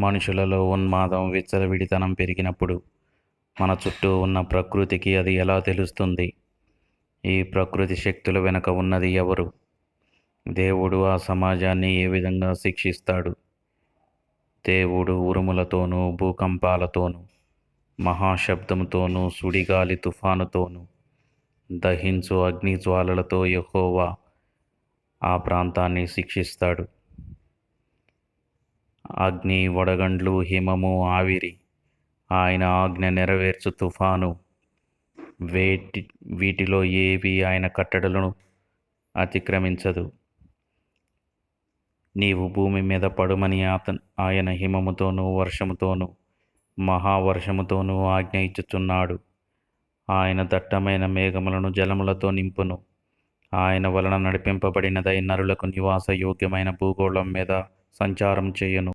మనుషులలో ఉన్మాదం విచ్చలవిడితనం పెరిగినప్పుడు మన చుట్టూ ఉన్న ప్రకృతికి అది ఎలా తెలుస్తుంది? ఈ ప్రకృతి శక్తుల వెనుక ఉన్నది ఎవరు? దేవుడు ఆ సమాజాన్ని ఏ విధంగా శిక్షిస్తాడు? దేవుడు ఉరుములతోనూ భూకంపాలతోనూ మహాశబ్దంతోనూ సుడిగాలి తుఫానుతోనూ దహించు అగ్ని జ్వాలలతో ఆ ప్రాంతాన్ని శిక్షిస్తాడు. అగ్ని వడగండ్లు హిమము ఆవిరి. ఆయన ఆజ్ఞ నెరవేర్చు తుఫాను. వేటి వీటిలో ఏవి ఆయన కట్టడలను అతిక్రమించదు. నీవు భూమి మీద పడుమని అతను ఆయన హిమముతోనూ వర్షముతోనూ మహావర్షముతోనూ ఆజ్ఞ ఇచ్చుచున్నాడు. ఆయన దట్టమైన మేఘములను జలములతో నింపును. ఆయన వలన నడిపింపబడినదై నరులకు నివాస యోగ్యమైన భూగోళం మీద సంచారం చేయును.